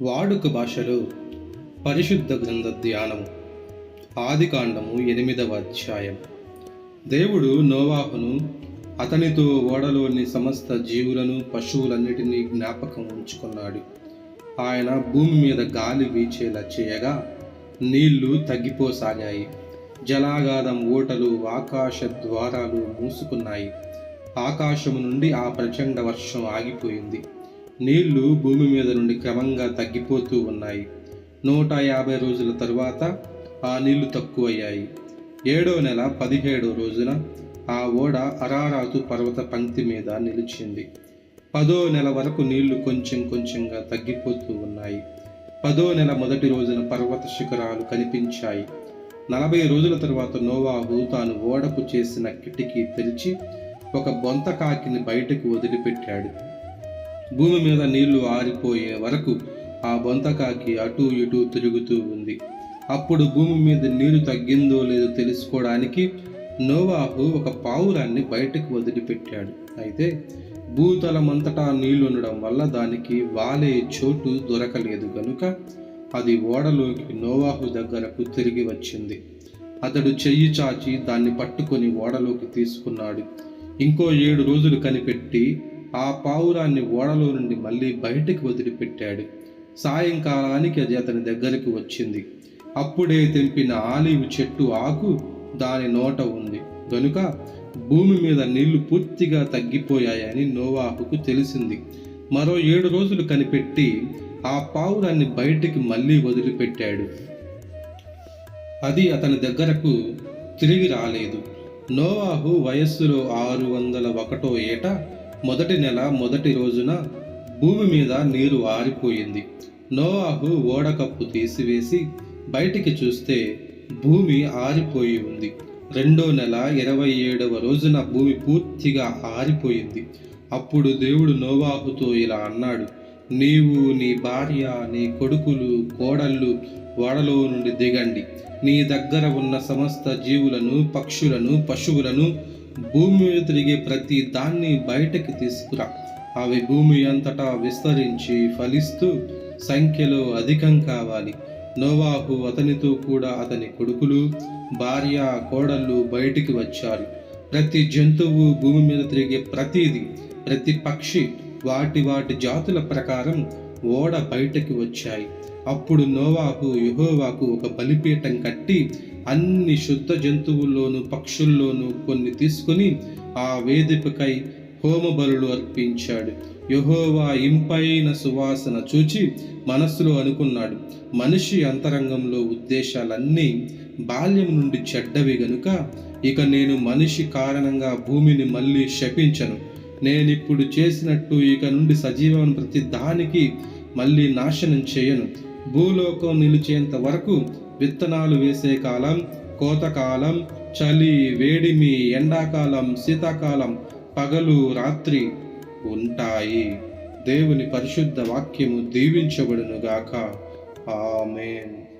వాడుక భాషలో. పరిశుద్ధ గ్రంథ ధ్యానము. ఆదికాండము ఎనిమిదవ అధ్యాయం. దేవుడు నోవాహును అతనితో ఓడలోని సమస్త జీవులను పశువులన్నిటినీ జ్ఞాపకం ఉంచుకున్నాడు. ఆయన భూమి మీద గాలి వీచేలా చేయగా నీళ్ళు తగ్గిపోసాగాయి. జలాగాధం ఓటలు ఆకాశ ద్వారాలు మూసుకున్నాయి. ఆకాశము నుండి ఆ ప్రచండ వర్షం ఆగిపోయింది. నీళ్ళు భూమి మీద నుండి క్రమంగా తగ్గిపోతూ ఉన్నాయి. నూట యాభై రోజుల తరువాత ఆ నీళ్ళు తక్కువయ్యాయి. ఏడో నెల పదిహేడో రోజున ఆ ఓడ అరారాతు పర్వత పంక్తి మీద నిలిచింది. పదో నెల వరకు నీళ్ళు కొంచెం కొంచెంగా తగ్గిపోతూ ఉన్నాయి. పదో నెల మొదటి రోజున పర్వత శిఖరాలు కనిపించాయి. నలభై రోజుల తరువాత నోవాహు తాను ఓడకు చేసిన కిటికీ తెరిచి ఒక బొంత కాకిని బయటకు వదిలిపెట్టాడు. భూమి మీద నీళ్ళు ఆరిపోయే వరకు ఆ బొంతకాకి అటూ ఇటూ తిరుగుతూ ఉంది. అప్పుడు భూమి మీద నీరు తగ్గిందో లేదో తెలుసుకోవడానికి నోవాహు ఒక పావురాన్ని బయటకు వదిలిపెట్టాడు. అయితే భూతలమంతటా నీళ్ళు ఉండడం వల్ల దానికి వాలే చోటు దొరకలేదు. కనుక అది ఓడలోకి నోవాహు దగ్గరకు తిరిగి వచ్చింది. అతడు చెయ్యి చాచి దాన్ని పట్టుకొని ఓడలోకి తీసుకున్నాడు. ఇంకో ఏడు రోజులు కనిపెట్టి ఆ పావురాన్ని ఓడలో నుండి మళ్ళీ బయటికి వదిలిపెట్టాడు. సాయంకాలానికి అది అతని దగ్గరికి వచ్చింది. అప్పుడే తెంపిన ఆలివ్ చెట్టు ఆకు దాని నోట ఉంది. కనుక భూమి మీద నీళ్ళు పూర్తిగా తగ్గిపోయాయని నోవాహుకు తెలిసింది. మరో ఏడు రోజులు కనిపెట్టి ఆ పావురాన్ని బయటికి మళ్ళీ వదిలిపెట్టాడు. అది అతని దగ్గరకు తిరిగి రాలేదు. నోవాహు వయస్సులో ఆరు వందల ఒకటో ఏట మొదటి నెల మొదటి రోజున భూమి మీద నీరు ఆరిపోయింది. నోవాహు ఓడకప్పు తీసివేసి బయటికి చూస్తే భూమి ఆరిపోయి ఉంది. రెండో నెల ఇరవై ఏడవ రోజున భూమి పూర్తిగా ఆరిపోయింది. అప్పుడు దేవుడు నోవాహుతో ఇలా అన్నాడు నీవు నీ భార్య నీ కొడుకులు కోడళ్ళు ఓడలో నుండి దిగండి. నీ దగ్గర ఉన్న సమస్త జీవులను పక్షులను పశువులను భూమి మీద తిరిగే ప్రతి దాన్ని బయటకి తీసుకురా. అవి భూమి అంతటా విస్తరించి ఫలిస్తూ సంఖ్యలో అధికం కావాలి. నోవాహు అతనితో కూడా అతని కొడుకులు భార్య కోడళ్ళు బయటికి వచ్చారు. ప్రతి జంతువు భూమి మీద తిరిగే ప్రతిది ప్రతి పక్షి వాటి వాటి జాతుల ప్రకారం ఓడ బయటకి వచ్చాయి. అప్పుడు నోవాహు యుహోవాకు ఒక బలిపీఠం కట్టి అన్ని శుద్ధ జంతువుల్లోనూ పక్షుల్లోనూ కొన్ని తీసుకుని ఆ వేదికపై హోమబలులు అర్పించాడు. యహోవా ఇంపైన సువాసన చూచి మనస్సులో అనుకున్నాడు. మనిషి అంతరంగంలో ఉద్దేశాలన్నీ బాల్యం నుండి చెడ్డవి గనుక ఇక నేను మనిషి కారణంగా భూమిని మళ్ళీ శపించను. నేనిప్పుడు చేసినట్టు ఇక నుండి సజీవం ప్రతి దానికి మళ్ళీ నాశనం చేయను. భూలోకం నిలిచేంత వరకు విత్తనాలు వేసే కాలం కోతకాలం చలి వేడిమి ఎండాకాలం శీతాకాలం పగలు రాత్రి ఉంటాయి. దేవుని పరిశుద్ధ వాక్యము దీవించబడునుగాక. ఆమెన్.